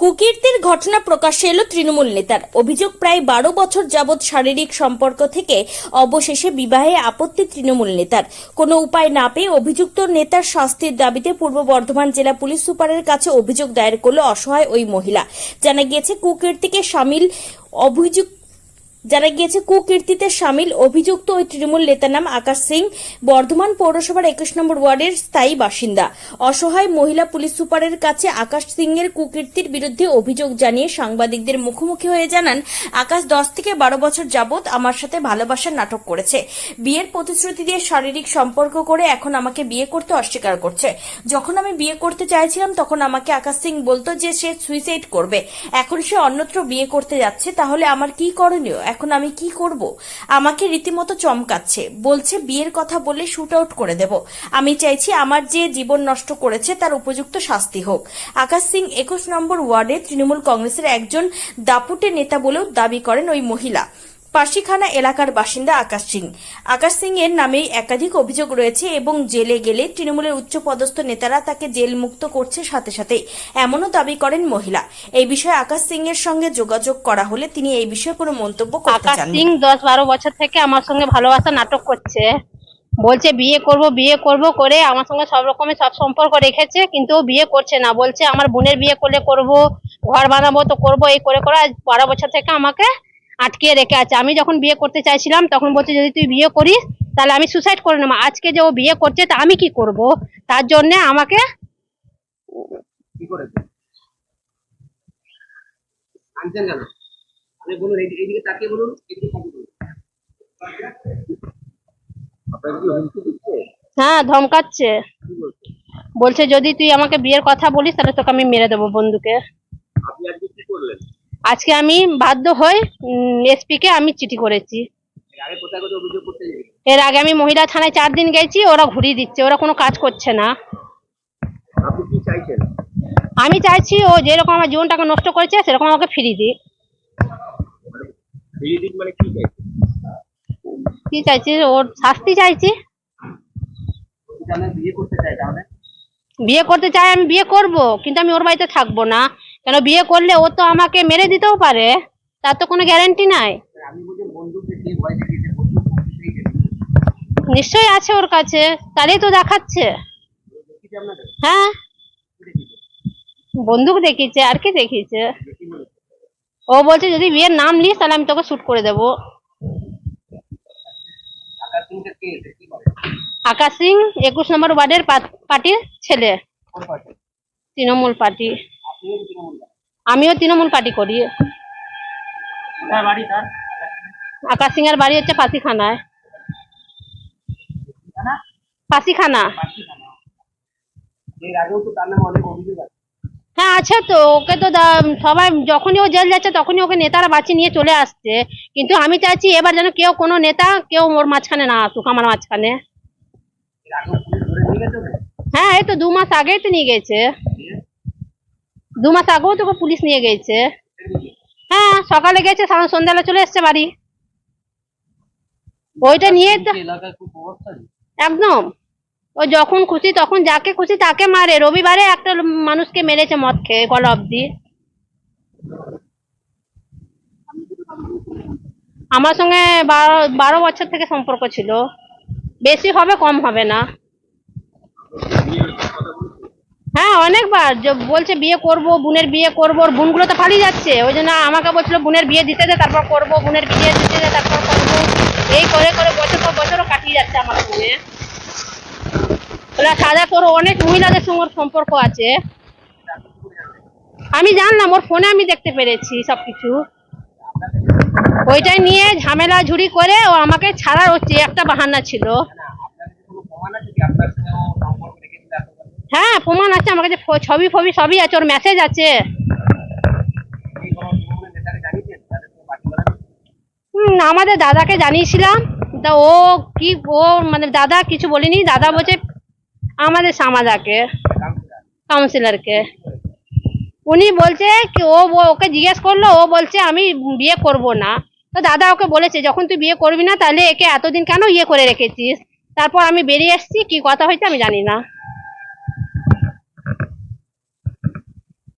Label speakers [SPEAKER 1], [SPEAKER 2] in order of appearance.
[SPEAKER 1] কুকীর্তির ঘটনা প্রকাশ্যে এলো তৃণমূল নেতার। অভিযোগ প্রায় বারো বছর যাবৎ শারীরিক সম্পর্ক থেকে অবশেষে বিবাহে আপত্তি তৃণমূল নেতার। কোনো উপায় না পেয়ে অভিযুক্ত নেতার শাস্তির দাবিতে পূর্ব বর্ধমান জেলা পুলিশ সুপারের কাছে অভিযোগ দায়ের করল অসহায় ওই মহিলা। জানা গিয়েছে, কুকীর্তিকে সামিল অভিযুক্ত জানা গিয়েছে, কুকীর্তিতে সামিল, অভিযুক্ত ওই তৃণমূল নেতার নাম আকাশ সিং, বর্ধমান পৌরসভার একুশ নম্বর ওয়ার্ডের স্থায়ী বাসিন্দা। অসহায় মহিলা পুলিশ সুপারের কাছে আকাশ সিং এর কুকীর্তির বিরুদ্ধে অভিযোগ জানিয়ে সাংবাদিকদের মুখোমুখি হয়ে জানান, আকাশ দশ থেকে বারো বছর যাবৎ আমার সাথে ভালোবাসার নাটক করেছে। বিয়ের প্রতিশ্রুতি দিয়ে শারীরিক সম্পর্ক করে এখন আমাকে বিয়ে করতে অস্বীকার করছে। যখন আমি বিয়ে করতে চাইছিলাম, তখন আমাকে আকাশ সিং বলতো যে সে সুইসাইড করবে। এখন সে অন্যত্র বিয়ে করতে যাচ্ছে, তাহলে আমার কি করণীয়? এখন আমি কি করব? আমাকে রীতিমতো চমকাচ্ছে। বলছে, বিয়ের কথা বলে শুট আউট করে দেব। আমি চাইছি আমার যে জীবন নষ্ট করেছে তার উপযুক্ত শাস্তি হোক। আকাশ সিং একুশ নম্বর ওয়ার্ডে তৃণমূল কংগ্রেসের একজন দাপুটে নেতা বলেও দাবি করেন ওই মহিলা। পাশিখানা এলাকার বাসিন্দা আকাশ সিং। আকাশ সিং এর নামেই একাধিক অভিযোগ রয়েছে এবং জেলে গেলে তৃণমূলের উচ্চপদস্থ নেতারা তাকে জেল মুক্ত করছে সাথে সাথে এমনও দাবি করেন মহিলা। এই বিষয়ে আকাশ সিং এর সঙ্গে যোগাযোগ করা হলে তিনি এই বিষয়ে কোনো মন্তব্য করতে
[SPEAKER 2] আকাশ সিং দশ বারো বছর থেকে আমার সঙ্গে ভালোবাসা নাটক করছে। বলছে বিয়ে করব বিয়ে করব করে আমার সঙ্গে সব রকমের সব সম্পর্ক রেখেছে কিন্তু বিয়ে করছে না। বলছে আমার বোনের বিয়ে করলে করব ঘর বানাবো তো করব এই করে করে আজ বারো বছর থেকে আমাকে আটকিয়ে রেখে আছে। আমি যখন বিয়ে করতে চাইছিলাম তখন বলছে যদি তুই বিয়ে করিস তাহলে আমি সুসাইড করে নেব। আজকে যে ও বিয়ে করছে তা আমি কি করব? তার জন্য আমাকে হ্যাঁ ধমকাচ্ছে।
[SPEAKER 3] বলছে?
[SPEAKER 2] বলছে যদি তুই আমাকে বিয়ের কথা বলিস তাহলে তোকে আমি মেরে দেবো বন্ধুকে
[SPEAKER 3] আপনি আজকে কি করলেন
[SPEAKER 2] আজকে আমি বাধ্য হয়ে এসপি কে আমি চিঠি করেছি।
[SPEAKER 3] এর আগে
[SPEAKER 2] আমি মহিলা থানায় চার দিন গেছি ওরা ঘুরিয়ে দিচ্ছে ওরা কোনো কাজ করছে না। আমি চাইছি ও যেরকম আমার জীবনটাকে নষ্ট করেছে সেরকম আমাকে ফিরিয়ে দিই
[SPEAKER 3] ফিরিয়ে মানে কি
[SPEAKER 2] চাইছি? ওর শাস্তি চাইছি।
[SPEAKER 3] বিয়ে করতে চাই
[SPEAKER 2] আমি বিয়ে করব কিন্তু আমি ওর বাড়িতে থাকব না। কেন বিয়ে করলে ও তো আমাকে মেরে দিতেও পারে? তার তো কোনো গ্যারান্টি নাই। নিশ্চয়ই আছে ওর কাছে তাহলেই তো দেখাচ্ছে। হ্যাঁ। বন্দুক দেখিয়েছে? আর কি দেখিয়েছে? ও বলছে যদি বিয়ের নাম নিস তাহলে আমি তোকে শুট করে দেবো।
[SPEAKER 3] আকাশ
[SPEAKER 2] সিং একুশ নম্বর ওয়ার্ডের পার্টির ছেলে। তৃণমূল পার্টি। আমিও তৃণমূল পার্টি করি। আকাশ সিং এর বাড়ি হচ্ছে
[SPEAKER 3] অভিযোগ আছে।
[SPEAKER 2] হ্যাঁ আছে তো। ওকে তো সবাই যখনই ও জেল যাচ্ছে তখনই ওকে নেতারা বাঁচিয়ে নিয়ে চলে আসছে। কিন্তু আমি চাইছি এবার যেন কেউ কোনো নেতা কেউ ওর মাঝখানে না আসুক আমার মাঝখানে? হ্যাঁ এই তো দু মাস আগেই তো নিয়ে গেছে। দু মাস আগেও তো ওকে পুলিশ নিয়ে গেছে। হ্যাঁ সকালে গেছে সন্ধ্যাবেলা চলে এসছে বাড়ি। ওইটা নিয়ে একদম। ও যখন খুশি তখন যাকে খুশি তাকে মারে। রবিবারে একটা মানুষকে মেরেছে মদ খেয়ে গলা অব্দি আমার সঙ্গে বারো বছর থেকে সম্পর্ক ছিল। বেশি হবে কম হবে না। হ্যাঁ অনেকবার। বলছে বিয়ে করব, বোনের বিয়ে করব, ওর বোনগুলো তো পালিয়ে যাচ্ছে। ওই জন্য আমাকে বলছিল বোনের বিয়ে দিতে দে, তারপর করব, বোনের বিয়ে দিতে দে, তারপর করব। এই করে করে বছর পর বছরও কাটিয়ে যাচ্ছে আমার সঙ্গে। ওরা সাদা তোর অনেক মহিলাদের সঙ্গে সম্পর্ক আছে। আমি জানলাম, ওর ফোনে আমি দেখতে পেরেছি সবকিছু। ওইটাই নিয়ে ঝামেলা ঝুড়ি করে ও আমাকে ছাড়ার হচ্ছে, একটা বাহানা ছিল। হ্যাঁ প্রমাণ আছে, আমার কাছে ছবি ফবি সবই আছে, ওর মেসেজ আছে। আমাদের দাদাকে জানিয়েছিলাম, তা ও কি, ও মানে দাদা কিছু বলিনি, দাদা বলছে আমাদের সামাদাকে
[SPEAKER 3] কাউন্সিলর
[SPEAKER 2] কাউন্সিলরকে উনি বলছে কি, ও- ওকে জিজ্ঞেস করল, ও বলছে আমি বিয়ে করব না। তো দাদা ওকে বলেছে, যখন তুই বিয়ে করবি না, তাহলে একে এতদিন কেন ইয়ে করে রেখেছিস? তারপর আমি বেরিয়ে এসেছি, কি কথা হয়েছে আমি জানি না।